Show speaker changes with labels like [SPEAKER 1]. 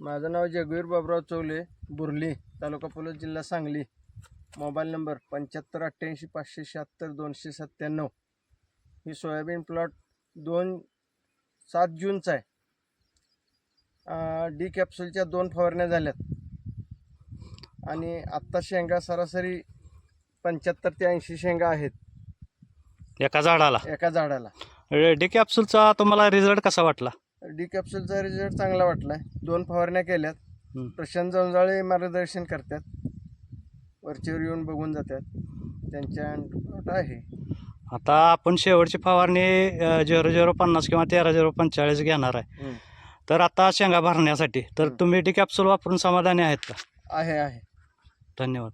[SPEAKER 1] माझं नाव जगवीर बाबराव चौले बुर्ली तालुका पुलत जिल्हा सांगली. मोबाईल नंबर पंच्याहत्तर अठ्ठ्याऐंशी पाचशे शहात्तर दोनशे सत्त्याण्णव. ही सोयाबीन प्लॉट दोन सात जूनचा आहे. डी कॅप्सूलच्या दोन फवारण्या झाल्यात. आणि आत्ता शेंगा सरासरी पंच्याहत्तर ते ऐंशी शेंगा आहेत.
[SPEAKER 2] एका झाडाला?
[SPEAKER 1] एका झाडाला.
[SPEAKER 2] डी कॅप्सूलचा तुम्हाला रिझल्ट कसा वाटला?
[SPEAKER 1] डी कॅप्सूलचा रिझल्ट चांगला वाटला आहे दोन फवारण्या केल्यात. प्रशांत जवळजाळे मार्गदर्शन करतात. वरचेवर येऊन बघून जातात. त्यांच्या आहे.
[SPEAKER 2] आता आपण शेवटची फवारणी झिरो झिरो पन्नास किंवा तेरा झिरो पंचेचाळीस घेणार आहे. तर आता शेंगा भरण्यासाठी तर. तुम्ही डी कॅप्सूल वापरून समाधानी आहेत का?
[SPEAKER 1] आहे आहे.
[SPEAKER 2] धन्यवाद.